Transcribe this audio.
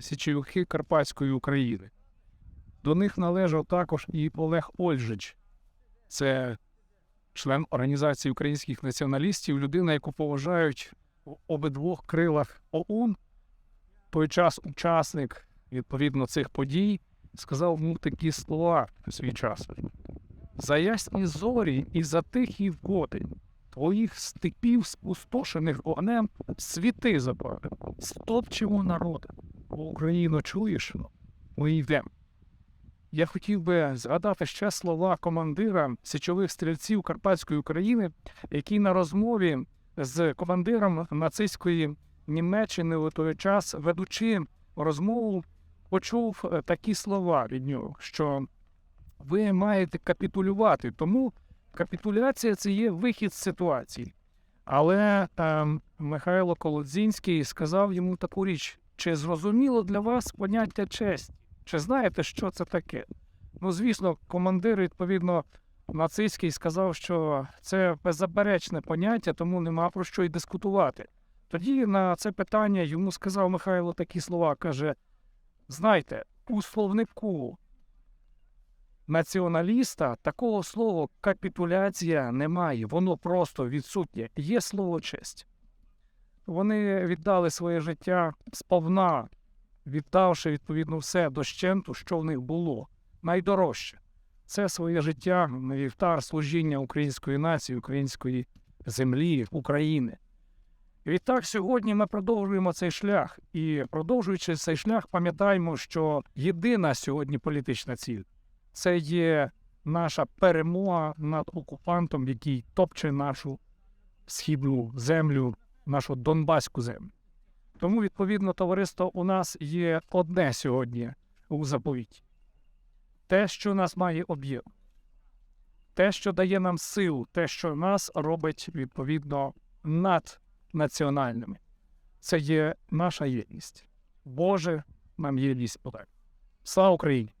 січовики Карпатської України. До них належав також і Олег Ольжич. Це член Організації українських націоналістів, людина, яку поважають в обидвох крилах ОУН. Той час учасник відповідно цих подій сказав йому такі слова в свій час. За ясні зорі і за тихі води твоїх степів, спустошених вогнем, світи запали, стопчемо народи. Україно, чуєш? Ми йдемо. Я хотів би згадати ще слова командира січових стрільців Карпатської України, який на розмові з командиром нацистської Німеччини у той час, ведучи розмову, почув е, такі слова від нього, що ви маєте капітулювати, тому капітуляція це є вихід з ситуації. Але е, Михайло Колодзінський сказав йому таку річ: чи зрозуміло для вас поняття честь? Чи знаєте, що це таке? Ну, звісно, командир, відповідно, нацистський сказав, що це беззаперечне поняття, тому нема про що й дискутувати. Тоді на це питання йому сказав Михайло такі слова: каже: Знайте, у словнику націоналіста такого слова капітуляція немає, воно просто відсутнє. Є слово честь. Вони віддали своє життя сповна, віддавши відповідно все дощенту, що в них було. Найдорожче це своє життя на вівтар служіння української нації, української землі, України. Відтак сьогодні ми продовжуємо цей шлях. І продовжуючи цей шлях, пам'ятаємо, що єдина сьогодні політична ціль це є наша перемога над окупантом, який топче нашу східну землю, нашу Донбаську землю. Тому, відповідно, товариство у нас є одне сьогодні у заповіті. Те, що нас має об'єм, те, що дає нам силу, те, що нас робить відповідно наднаціональними. Це є наша єдність. Боже, нам єдність подай. Слава Україні!